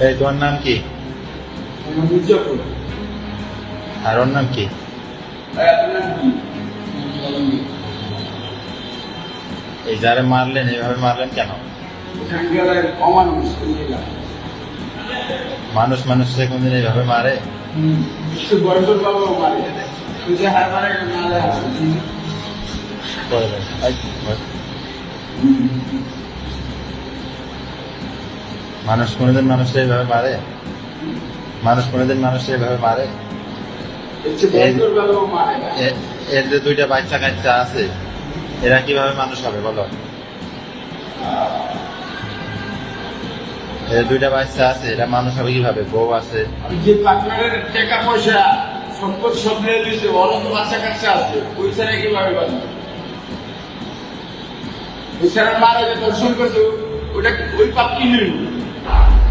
এই তোমার নাম কি? আর ওর নাম কি? এই যারে মারলেন এইভাবে মারলেন কেন? এগুলা। মানুষ মানুষকে কোনদিন এইভাবে মারে? মারে। মানুষ কোনোদিন মানুষকে এইভাবে মারে মানুষ কোনোদিন মানুষকে এইভাবে মারে এর যে দুইটা বাচ্চা কাচ্চা আছে এরা কীভাবে মানুষ হবে বলো? এর দুইটা বাচ্চা আছে এরা মানুষ হবে কীভাবে? বউ আছে। টাকা পয়সা সম্পদ সব নিয়ে দিয়েছে ওরা তো বাচ্চা কাচ্চা আছে ওই ছাড়া কীভাবে বাঁচবে? ওই ছাড়া মারা যে দর্শন করছে ওটা ওই পাপ কি নিল?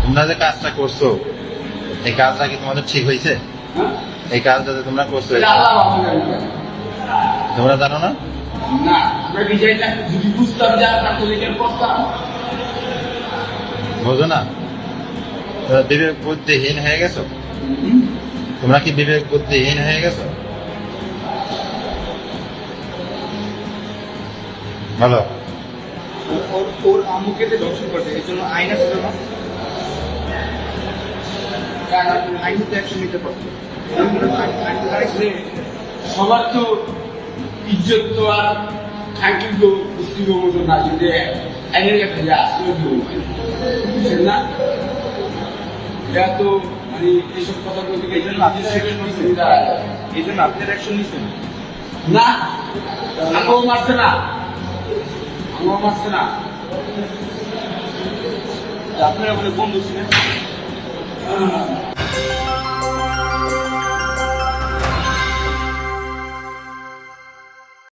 তোমরা যে কাজটা করছ এই কাজটা কি তোমাদের ঠিক হয়েছে? হ্যাঁ এই কাজটা যে তোমরা করছ ভালো। তোমরা জানো না? বোঝো না? বিবেক বুদ্ধিহীন হয়ে গেছো? তোমরা কি বিবেক বুদ্ধিহীন হয়ে গেছো? বলো। ওর যে দর্শন করছে এর জন্য আইন আছে না? সবার তো ইজ্জত তো আর থাকি তো বুঝতে মতো না যদি আইনের কাছে যা আসলে দিব। বুঝছেন না? এটা তো মানে এইসব কথা বলতে গেলে এই জন্য আপনার অ্যাকশন নিচ্ছেন না আগেও মারছে না। আগেও মারছে না। আপনারা বলে বন্ধু ছিলেন? うん。